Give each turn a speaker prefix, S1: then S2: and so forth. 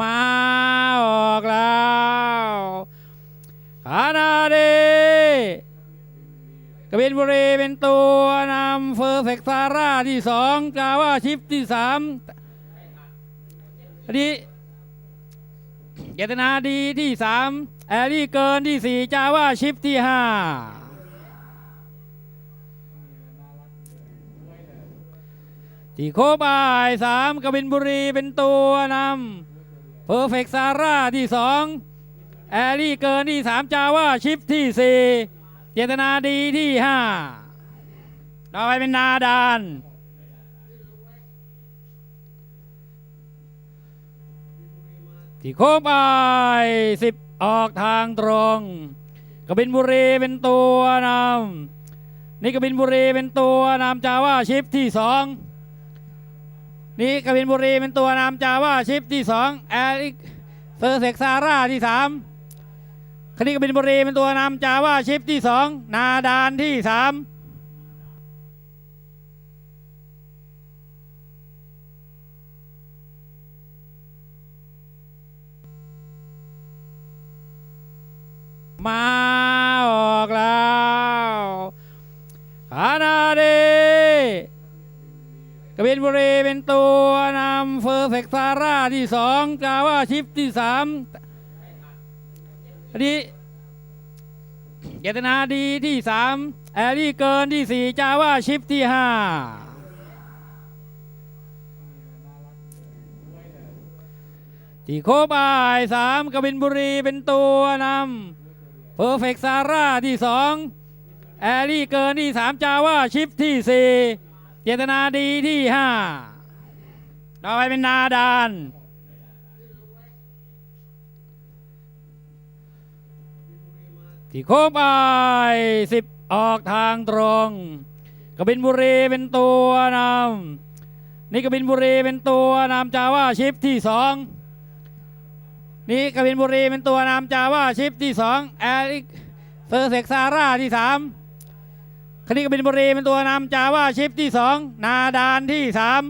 S1: มาออกแล้วขณะนี้กบินบุรีเป็นตัวนำเฟอร์เฟกซาร่าที่สองกาว่าชิปที่สามดีเจตนาดีที่สามแอรี่เกินที่สี่จาว่าชิปที่ห้าที่โคบายสามกบินบุรีเป็นตัวนำ เพอร์เฟกซาร่าที่สองแอรี่เกินที่สามจาว่าชิปที่สี่เจตนาดีที่ห้าต่อไปเป็นนาดาน ที่โคบายสิบออกทางตรงกบินบุรีเป็นตัวนำนี่กบินบุรีเป็นตัวนำจาว่าชิปที่สอง นี่กบินบุรีเป็นตัวนำจาว่าชิปที่สองแอริกเฟอร์เซกซาร่าที่สามคดีกบินบุรีเป็นตัวนำจาว่าชิปที่สองนาดานที่สามมา กบินบุรีเป็นตัวนำเฟอร์เฟกซาร่าที่สองจาว่าชิปที่สามอันนี้เจตนาดีที่สามแอรี่เกินที่สี่จาว่าชิปที่ห้าที่โคบายสามกบินบุรีเป็นตัวนำเพอร์เฟกซาร่าที่สองแอรี่เกินที่สามจาว่าชิปที่สี่ เจตนาดีที่ห้าต่อไปเป็นนาดานที่โคบายสิบออกทางตรงกบินบุรีเป็นตัวนำนี่กบินบุรีเป็นตัวนำจาว่าชิปที่สองนี่กบินบุรีเป็นตัวนำจาว่าชิปที่สองแอริกเฟอร์เซกซาร่าที่สาม คดีกบินบุรีเป็นตัวนำจาว่าชิปที่สองนาดานที่สาม